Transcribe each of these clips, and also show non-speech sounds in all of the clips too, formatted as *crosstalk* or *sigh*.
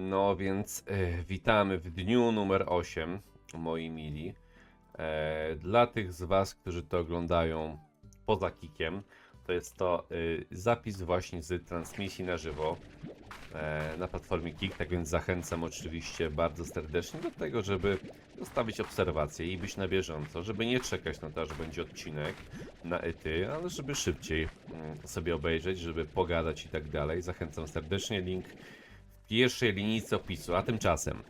No więc e, witamy w dniu numer 8, moi mili. E, dla tych z Was, którzy to oglądają poza kikiem, to jest to e, zapis właśnie z transmisji na żywo e, na platformie Kik, tak więc zachęcam oczywiście bardzo serdecznie do tego, żeby zostawić obserwacje i być na bieżąco, żeby nie czekać na to, aż będzie odcinek na ety, ale żeby szybciej mm, sobie obejrzeć, żeby pogadać i tak dalej. Zachęcam serdecznie, link pierwszej linijce opisu, a tymczasem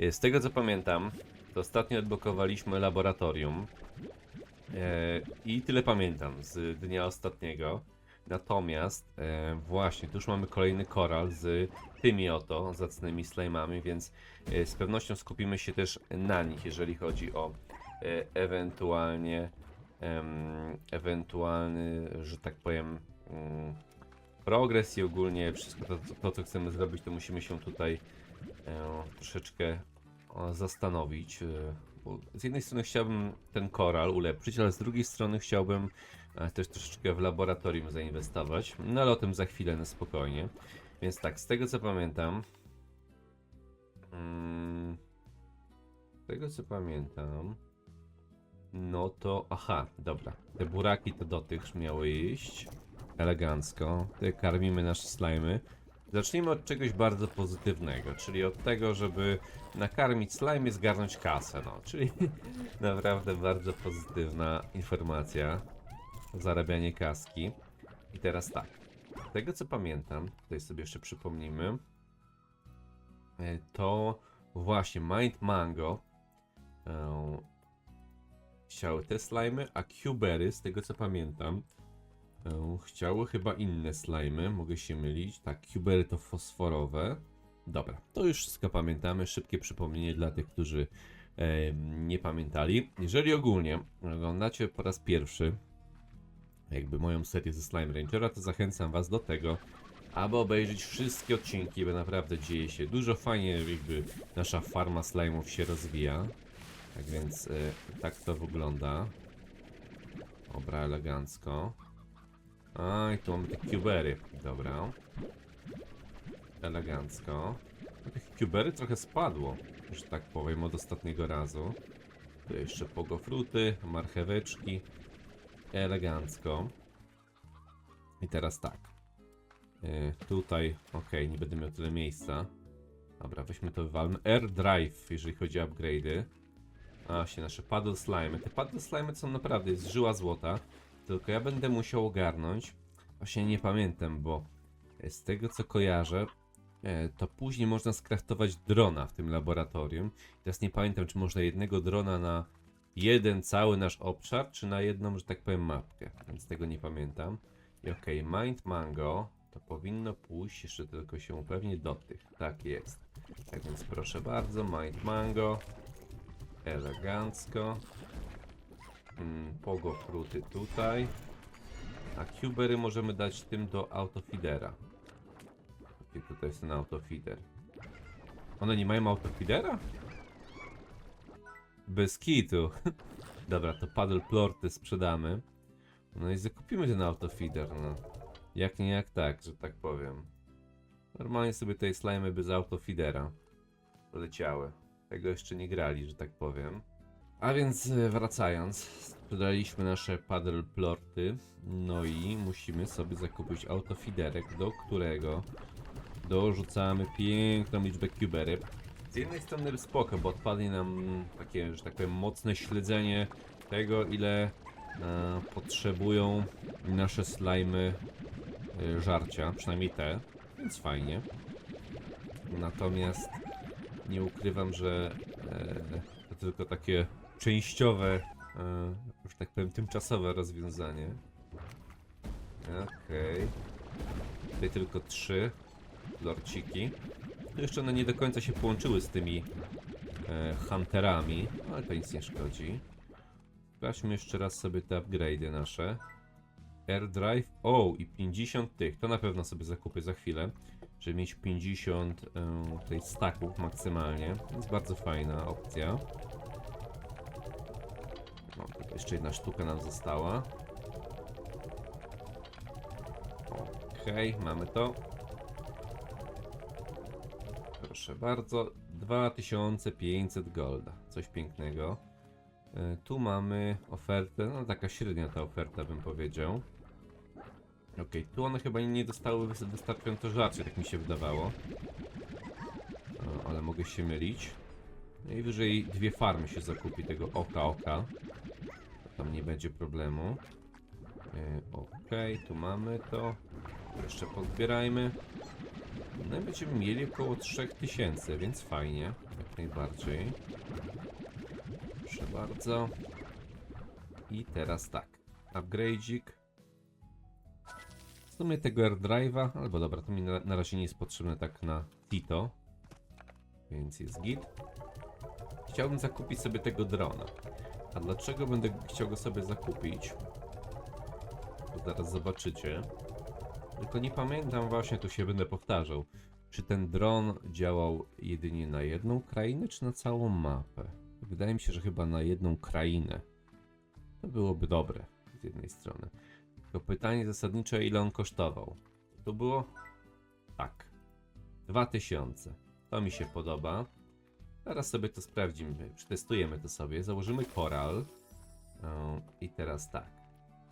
e, z tego co pamiętam, to ostatnio odblokowaliśmy laboratorium e, i tyle pamiętam z dnia ostatniego. Natomiast e, właśnie, tu już mamy kolejny koral z tymi oto zacnymi slajmami, więc e, z pewnością skupimy się też na nich, jeżeli chodzi o e, ewentualnie ewentualny, że tak powiem mm, progres i ogólnie wszystko to, to, co chcemy zrobić, to musimy się tutaj e, troszeczkę zastanowić. E, bo z jednej strony chciałbym ten koral ulepszyć, ale z drugiej strony chciałbym e, też troszeczkę w laboratorium zainwestować. No ale o tym za chwilę na spokojnie. Więc tak, z tego co pamiętam. Mm, z tego co pamiętam. No to. Aha, dobra. Te buraki to do tych miały iść. Elegancko. Tutaj karmimy nasze slimy. Zacznijmy od czegoś bardzo pozytywnego, czyli od tego, żeby nakarmić slime i zgarnąć kasę, no, *laughs* czyli naprawdę bardzo pozytywna informacja, zarabianie kaski. I teraz tak, z tego co pamiętam, tutaj sobie jeszcze przypomnimy, e, to właśnie Mind Mango e, chciały te slimy, a Cubery, z tego co pamiętam, chciały chyba inne slimy, mogę się mylić. Tak, Cubery to fosforowe. Dobra, to już wszystko pamiętamy. Szybkie przypomnienie dla tych, którzy e, nie pamiętali. Jeżeli ogólnie oglądacie po raz pierwszy jakby moją serię ze Slime Rangera, to zachęcam Was do tego, aby obejrzeć wszystkie odcinki, bo naprawdę dzieje się dużo fajnie, jakby nasza farma slime'ów się rozwija. Tak więc e, tak to wygląda. Dobra, elegancko. A, i tu mamy te cubery. Dobra. Elegancko. Tych cubery trochę spadło, że tak powiem, od ostatniego razu. Tu jeszcze pogofruty, marcheweczki. Elegancko. I teraz tak. Yy, tutaj, ok, nie będę miał tyle miejsca. Dobra, weźmy to wywalmy. Air Drive, jeżeli chodzi o upgrade'y. A właśnie, nasze paddle slime. Te paddle slime są naprawdę z żyła złota. Tylko ja będę musiał ogarnąć. Właśnie nie pamiętam, bo z tego co kojarzę, e, to później można skraftować drona w tym laboratorium. Teraz nie pamiętam, czy można jednego drona na jeden cały nasz obszar, czy na jedną, że tak powiem, mapkę. Więc tego nie pamiętam. I okej, Mind Mango to powinno pójść jeszcze tylko się upewnić do tych. Tak jest. Tak więc proszę bardzo, Mind Mango. Elegancko. Mm, Pogo fruty tutaj. A cubery możemy dać tym do autofeedera. Gdzie tutaj jest ten autofeeder? One nie mają autofeedera? Bez kitu. *laughs* Dobra, to paddle plorty sprzedamy. No i zakupimy ten autofeeder, no. Jak nie jak tak, że tak powiem. Normalnie sobie tej slimy bez autofeedera leciały. Tego jeszcze nie grali, że tak powiem. A więc e, wracając, sprzedaliśmy nasze paddle plorty, no i musimy sobie zakupić autofiderek, do którego dorzucamy piękną liczbę cubery. Z jednej strony spoko, bo odpadnie nam takie, że tak powiem, mocne śledzenie tego, ile e, potrzebują nasze slimy e, żarcia, przynajmniej te, więc fajnie. Natomiast nie ukrywam, że e, tylko takie częściowe, e, że tak powiem, tymczasowe rozwiązanie. Okej. Tutaj tylko trzy lorciki. To jeszcze one nie do końca się połączyły z tymi e, hunterami, ale to nic nie szkodzi. Sprawdźmy jeszcze raz sobie te upgrade'y nasze. Air Drive. O, i 50 tych. To na pewno sobie zakupię za chwilę. Żeby mieć 50 e, tutaj staków maksymalnie. To jest bardzo fajna opcja. Jeszcze jedna sztuka nam została. Okej, mamy to. Proszę bardzo, 2500 golda. Coś pięknego. E, Tu mamy ofertę, no taka średnia ta oferta bym powiedział. Okej, tu one chyba nie dostały wys- wystarczająco żarcie, tak mi się wydawało. O, ale mogę się mylić. Najwyżej dwie farmy się zakupi tego oka oka. Tam nie będzie problemu. Okej, tu mamy to. Jeszcze pozbierajmy. No i będziemy mieli około 3000, więc fajnie. Jak najbardziej. Proszę bardzo. I teraz tak. Upgrade'ik. W sumie tego AirDrive'a, albo dobra, to mi na, na razie nie jest potrzebne tak na Tito. Więc jest git. Chciałbym zakupić sobie tego drona. A dlaczego będę chciał go sobie zakupić? Zaraz zobaczycie. Tylko nie pamiętam właśnie, tu się będę powtarzał. Czy ten dron działał jedynie na jedną krainę, czy na całą mapę? Wydaje mi się, że chyba na jedną krainę. To byłoby dobre z jednej strony. Tylko pytanie zasadnicze, ile on kosztował? To było? Tak. 2000. To mi się podoba. Teraz sobie to sprawdzimy, przetestujemy to sobie. Założymy koral. O, I teraz tak.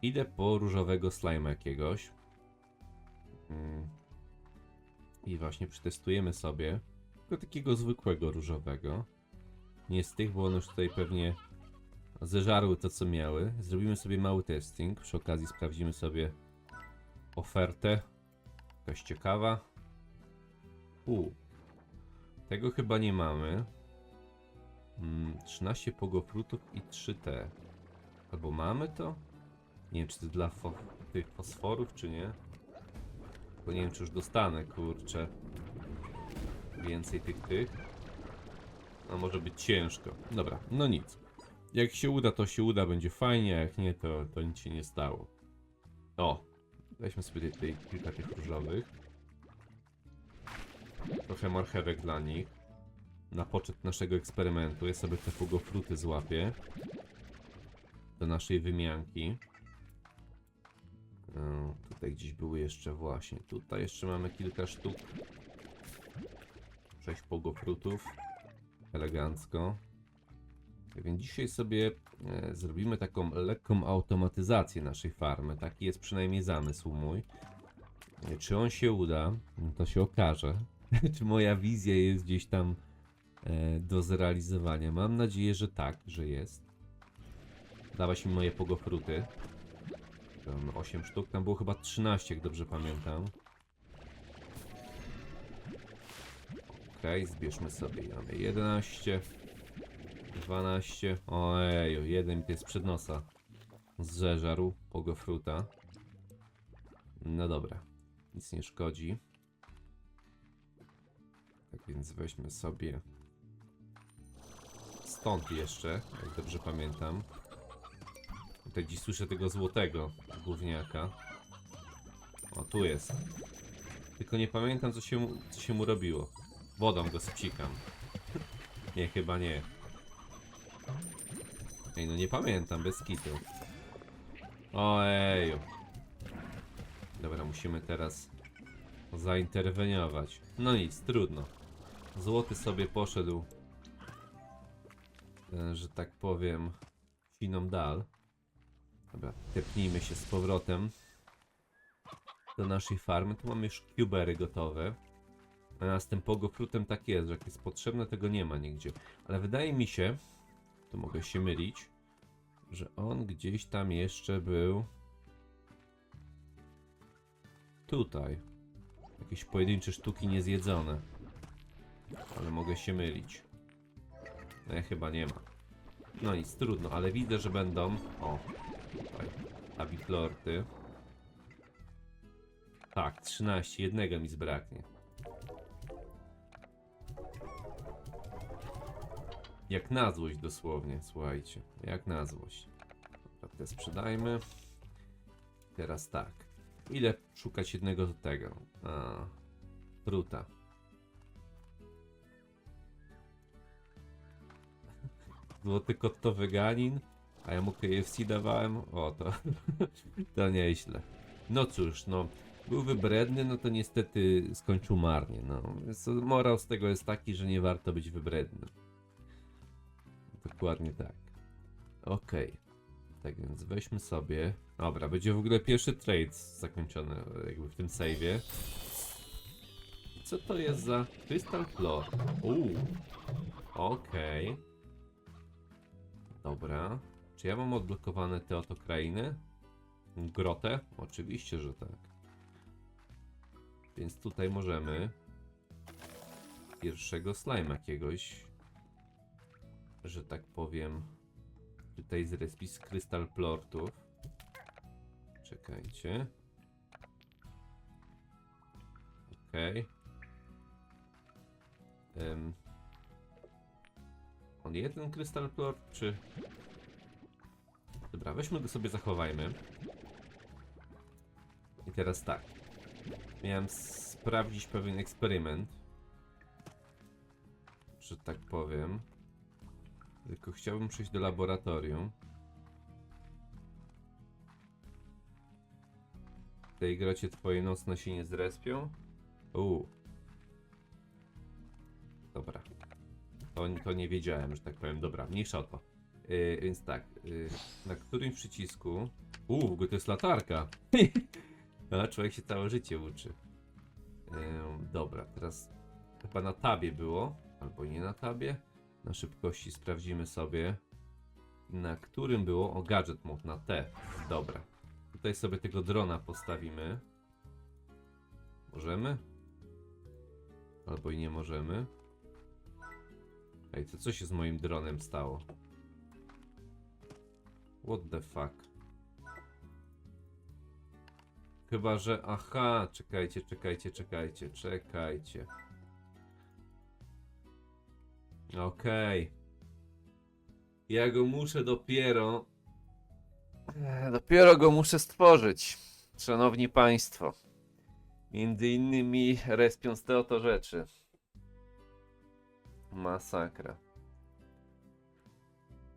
Idę po różowego slime jakiegoś. Mm. I właśnie przetestujemy sobie. Tylko takiego zwykłego różowego. Nie z tych, bo one już tutaj pewnie zeżarły to, co miały. Zrobimy sobie mały testing. Przy okazji sprawdzimy sobie ofertę. Jakaś ciekawa. U. Tego chyba nie mamy. Mm, 13 pogofrutów i 3T. Albo mamy to? Nie wiem, czy to dla fo tych fosforów, czy nie. Bo nie wiem, czy już dostanę, kurczę. Więcej tych tych. A może być ciężko. Dobra, no nic. Jak się uda, to się uda, będzie fajnie, a jak nie, to, to nic się nie stało. O, weźmy sobie tutaj kilka tych różowych. Trochę marchewek dla nich. Na poczet naszego eksperymentu. Ja sobie te pugofruty złapię. Do naszej wymianki. E, tutaj gdzieś były jeszcze właśnie. Tutaj jeszcze mamy kilka sztuk. Sześć pogofrutów. Elegancko. Tak Więc dzisiaj sobie e, zrobimy taką lekką automatyzację naszej farmy. Taki jest przynajmniej zamysł mój. E, Czy on się uda, to się okaże. *laughs* Czy moja wizja jest gdzieś tam do zrealizowania. Mam nadzieję, że tak, że jest. Dawać mi moje pogofruty. Tam 8 sztuk, tam było chyba 13, jak dobrze pamiętam. Okej, zbierzmy sobie. Mamy 11, 12. Ojeju, jeden pies przed nosa. Zeżarł pogofruta. No dobra, nic nie szkodzi. Tak więc weźmy sobie stąd jeszcze, jak dobrze pamiętam. Tutaj dziś słyszę tego złotego gówniaka. O, tu jest. Tylko nie pamiętam, co się, co się mu robiło. Wodą go spcikam. *laughs* nie, chyba nie. Ej, no nie pamiętam, bez kitu. Ojeju. Dobra, musimy teraz zainterweniować. No nic, trudno. Złoty sobie poszedł, że tak powiem, siną dal. Dobra, tepnijmy się z powrotem do naszej farmy. Tu mamy już cubery gotowe. A z tym pogofrutem tak jest, że jak jest potrzebne, tego nie ma nigdzie. Ale wydaje mi się, tu mogę się mylić, że on gdzieś tam jeszcze był tutaj. Jakieś pojedyncze sztuki niezjedzone. Ale mogę się mylić. Ja chyba nie ma. No nic, trudno, ale widzę, że będą... O, tutaj. Abiklorty. Tak, 13. Jednego mi zbraknie. Jak na złość dosłownie, słuchajcie. Jak na złość. Dobra, te sprzedajmy. Teraz tak. Ile szukać jednego do tego? A, fruta. Złoty weganin, a ja mu KFC dawałem. O, to, *laughs* to nieźle. No cóż, no. był wybredny, no to niestety skończył marnie. No. Więc morał z tego jest taki, że nie warto być wybrednym. Dokładnie tak. Okej. Tak więc weźmy sobie. Dobra, będzie w ogóle pierwszy trade zakończony jakby w tym save'ie. Co to jest za Crystal Floor? Uuu. Okej. Dobra. Czy ja mam odblokowane te oto krainy? Grotę? Oczywiście, że tak. Więc tutaj możemy pierwszego slime jakiegoś, że tak powiem, tutaj zrespić z krystal plortów. Czekajcie. Okej. Em. On jeden krystal plort, czy... Dobra, weźmy go sobie zachowajmy. I teraz tak. Miałem sprawdzić pewien eksperyment. Że tak powiem. Tylko chciałbym przejść do laboratorium. W tej grocie twoje nocne się nie zrespią? Uuu. To, to nie wiedziałem, że tak powiem. Dobra, mniejsza o to. Yy, więc tak, yy, na którym przycisku... Uuu, w ogóle to jest latarka. *laughs* Człowiek się całe życie uczy. Ym, dobra, teraz chyba na tabie było, albo nie na tabie. Na szybkości sprawdzimy sobie, na którym było. O, gadżet mode na T. Dobra. Tutaj sobie tego drona postawimy. Możemy? Albo i nie możemy. Ej, to co się z moim dronem stało? What the fuck? Chyba, że... Aha, czekajcie, czekajcie, czekajcie, czekajcie. Okej. Ja go muszę dopiero... Dopiero go muszę stworzyć. Szanowni Państwo. Między innymi respiąc te oto rzeczy. Masakra.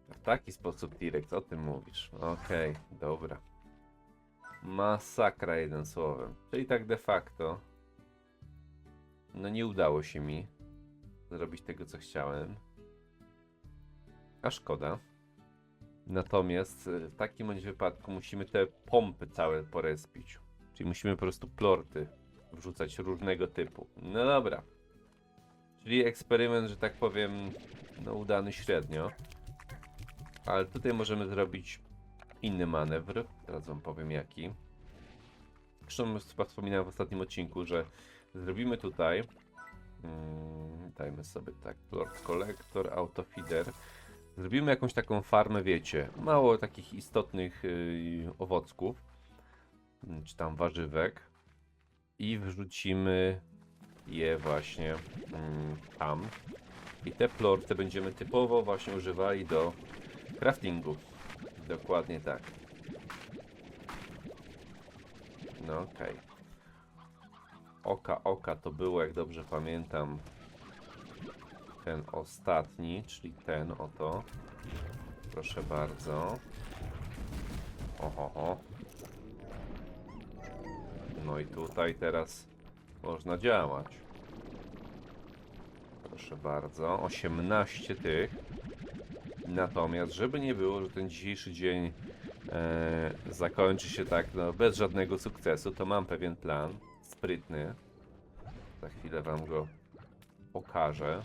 W taki sposób, Direkt, o tym mówisz. Okej, dobra. Masakra, jeden słowem. Czyli tak de facto. No nie udało się mi zrobić tego, co chciałem. A szkoda. Natomiast y, w takim bądź wypadku musimy te pompy całe porespić. Czyli musimy po prostu plorty wrzucać różnego typu. No dobra. Czyli eksperyment, że tak powiem, no udany średnio. Ale tutaj możemy zrobić inny manewr. Teraz wam powiem jaki. Zresztą wspominałem w ostatnim odcinku, że zrobimy tutaj. Mm, dajmy sobie tak. Plort Collector, Autofeeder. Zrobimy jakąś taką farmę, wiecie, mało takich istotnych yy, owocków, czy tam warzywek i wrzucimy je właśnie mm, tam. I te plorty będziemy typowo właśnie używali do craftingu. Dokładnie tak. No okej. Oka, oka to było, jak dobrze pamiętam, ten ostatni, czyli ten oto. Proszę bardzo. Oho, oho. No i tutaj teraz można działać. Proszę bardzo. 18 tych. Natomiast, żeby nie było, że ten dzisiejszy dzień e, zakończy się tak no, bez żadnego sukcesu, to mam pewien plan. Sprytny. Za chwilę wam go pokażę.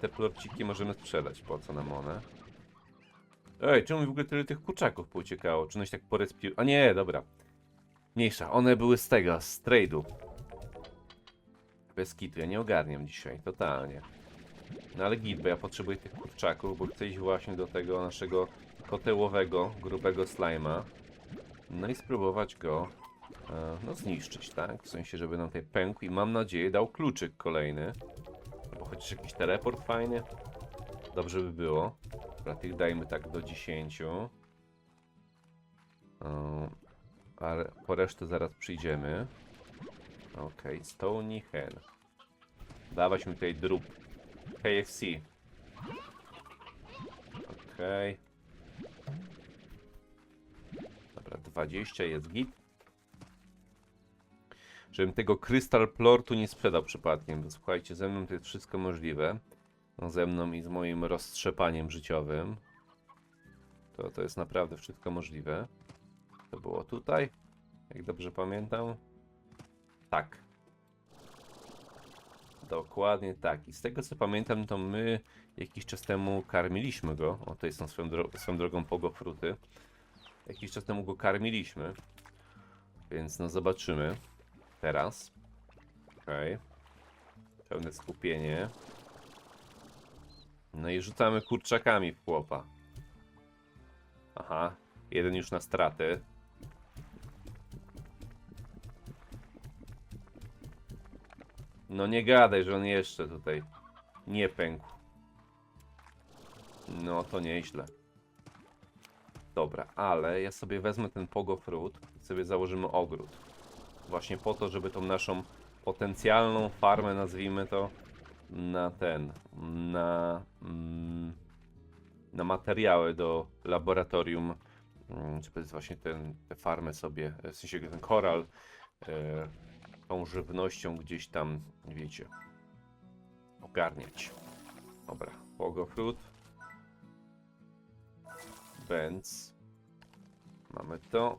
Te plorciki możemy sprzedać. Po co nam one? Ej, czemu mi w ogóle tyle tych kurczaków pouciekało? Czy one się tak porespiły? A nie, dobra. Mniejsza, one były z tego, z trade'u. Bez kitu, ja nie ogarniam dzisiaj, totalnie. No ale git, bo ja potrzebuję tych kurczaków, bo chcę iść właśnie do tego naszego kotełowego, grubego slima. No i spróbować go e, no zniszczyć, tak? W sensie, żeby nam tutaj pękł i mam nadzieję dał kluczyk kolejny. Albo chociaż jakiś teleport fajny. Dobrze by było. Dobra, tych dajmy tak do 10. E, a re- po resztę zaraz przyjdziemy. Okej, Stony Hen. Dawać mi tutaj drób. KFC. Okej. Dobra, 20 jest git. żebym tego Crystal Plortu nie sprzedał przypadkiem. Bo słuchajcie, ze mną to jest wszystko możliwe. No, ze mną i z moim roztrzepaniem życiowym. To, to jest naprawdę wszystko możliwe. To było tutaj, jak dobrze pamiętam. Tak. Dokładnie tak. I z tego co pamiętam, to my jakiś czas temu karmiliśmy go. O, to są swoją, dro swoją drogą pogofruty. Jakiś czas temu go karmiliśmy. Więc no zobaczymy. Teraz. Okej. Pełne skupienie. No i rzucamy kurczakami w chłopa. Aha. Jeden już na straty. No nie gadaj, że on jeszcze tutaj nie pękł. No to nieźle. Dobra, ale ja sobie wezmę ten pogofrut i sobie założymy ogród. Właśnie po to, żeby tą naszą potencjalną farmę, nazwijmy to, na ten, na, mm, na materiały do laboratorium, mm, żeby właśnie ten, te farmy sobie, w sensie ten koral, e, tą żywnością gdzieś tam, wiecie, ogarniać. Dobra, pogofrut. Benz. Mamy to.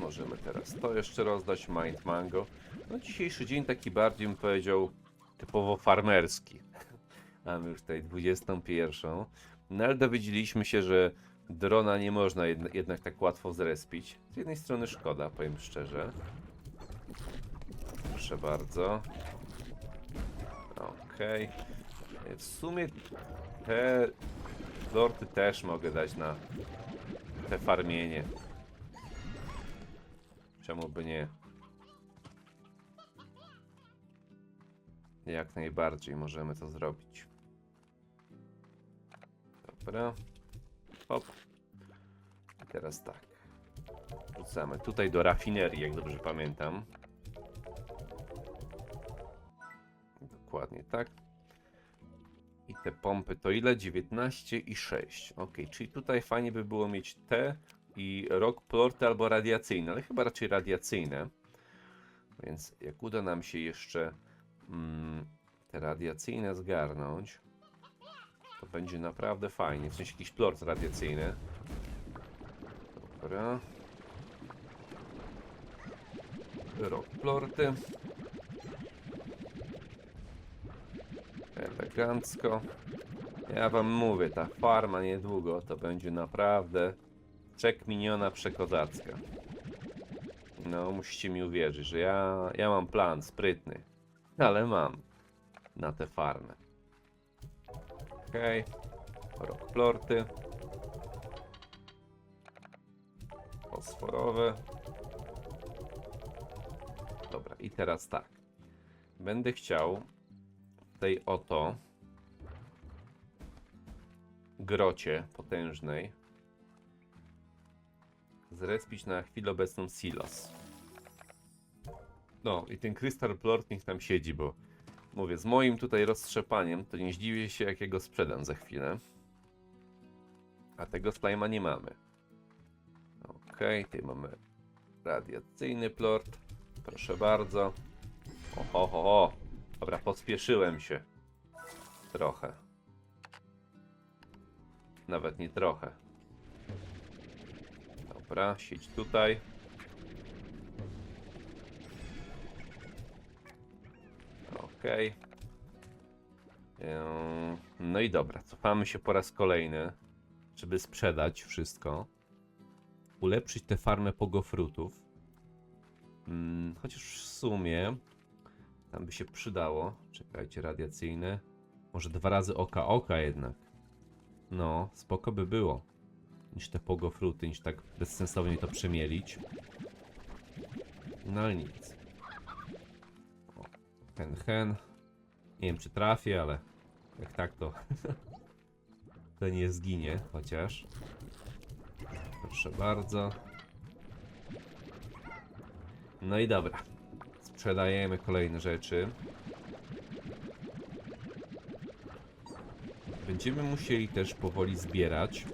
Możemy teraz to jeszcze rozdać. Mind Mango. No dzisiejszy dzień taki bardziej bym powiedział typowo farmerski. *laughs* Mamy już tutaj 21. No ale dowiedzieliśmy się, że drona nie można jedn jednak tak łatwo zrespić. Z jednej strony szkoda, powiem szczerze. Proszę bardzo. Okej. W sumie te lorty też mogę dać na te farmienie. Czemu by nie? Jak najbardziej możemy to zrobić. Dobra. Hop. I teraz tak. Wrzucamy tutaj do rafinerii, jak dobrze pamiętam. Dokładnie tak. I te pompy to ile? 19 i 6. Ok, czyli tutaj fajnie by było mieć te i rock plorty albo radiacyjne, ale chyba raczej radiacyjne. Więc jak uda nam się jeszcze mm, te radiacyjne zgarnąć, to będzie naprawdę fajnie. W sensie jakiś plort radiacyjny. Dobra. Rock plorty. Elegancko. Ja wam mówię, ta farma niedługo to będzie naprawdę czek miniona przekozacka. No, musicie mi uwierzyć, że ja, ja mam plan sprytny, ale mam na tę farmę. Okej, okay. rockplorty. Fosforowe. Dobra, i teraz tak. Będę chciał tej oto grocie potężnej zrespić na chwilę obecną silos. No i ten Crystal Plort niech tam siedzi, bo mówię, z moim tutaj roztrzepaniem to nie zdziwię się jak jego sprzedam za chwilę. A tego slime'a nie mamy. Okej, tutaj mamy radiacyjny plort. Proszę bardzo. Oho, ho, ho. Dobra, pospieszyłem się. Trochę. Nawet nie trochę. Dobra, siedź tutaj. Okej. Ym, No i dobra, cofamy się po raz kolejny, żeby sprzedać wszystko. Ulepszyć tę farmę pogofrutów. Mm, Chociaż w sumie tam by się przydało. Czekajcie, radiacyjne. Może dwa razy oka oka jednak. No, spoko by było. Niż te pogofruty, niż tak bezsensownie to przemielić. No ale nic. O, hen hen. Nie wiem czy trafię, ale jak tak to *laughs* to nie zginie chociaż. Proszę bardzo. No i dobra. Sprzedajemy kolejne rzeczy. Będziemy musieli też powoli zbierać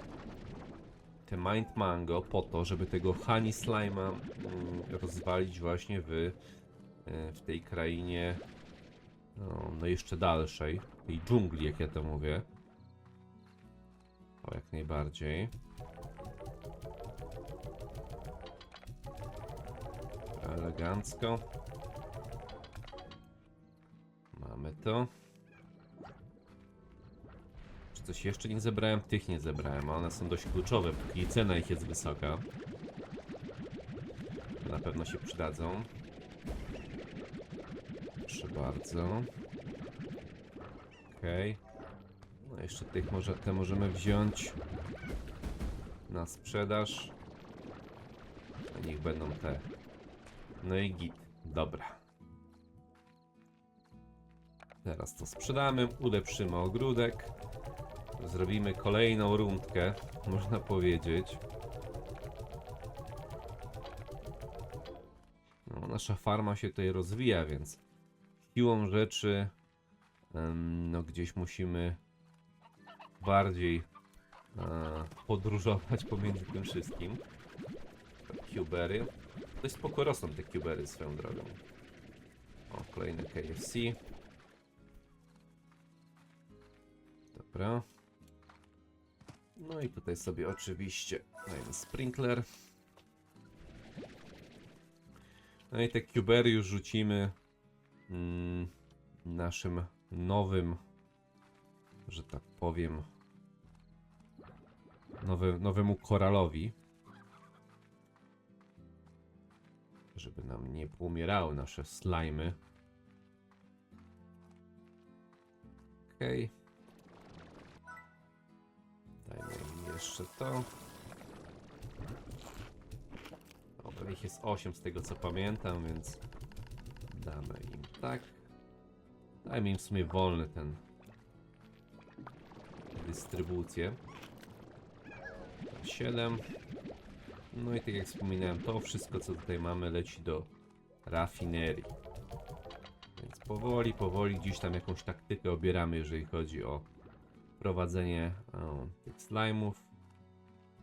te Mind Mango po to, żeby tego Honey Slime'a mm, rozwalić właśnie w e, w tej krainie, no, no jeszcze dalszej, tej dżungli, jak ja to mówię. O, jak najbardziej. Elegancko. To. Czy coś jeszcze nie zebrałem? Tych nie zebrałem, a one są dość kluczowe, póki cena ich jest wysoka. Na pewno się przydadzą. Proszę bardzo. Okej. No jeszcze tych może, te możemy wziąć na sprzedaż. A niech będą te. No i git. Dobra. Teraz to sprzedamy, ulepszymy ogródek. Zrobimy kolejną rundkę, można powiedzieć. No, nasza farma się tutaj rozwija, więc siłą rzeczy no gdzieś musimy bardziej e, podróżować pomiędzy tym wszystkim. Cubery. Dość spoko rosną te cubery swoją drogą. O, kolejne KFC. Dobra. No i tutaj sobie oczywiście dajmy sprinkler. No i te cubery już rzucimy mm, naszym nowym, że tak powiem, nowy, nowemu koralowi. Żeby nam nie poumierały nasze slajmy. Okej. Dajmy im jeszcze to. Dobra, ich jest 8 z tego co pamiętam, więc damy im tak. Dajmy im w sumie wolny ten dystrybucję. 7. No i tak jak wspominałem, to wszystko co tutaj mamy leci do rafinerii. Więc powoli, powoli gdzieś tam jakąś taktykę obieramy, jeżeli chodzi o prowadzenie o, tych slime'ów.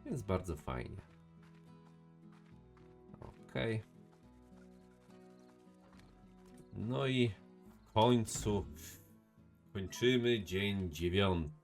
Więc bardzo fajnie. Ok. No i w końcu kończymy dzień dziewiąty.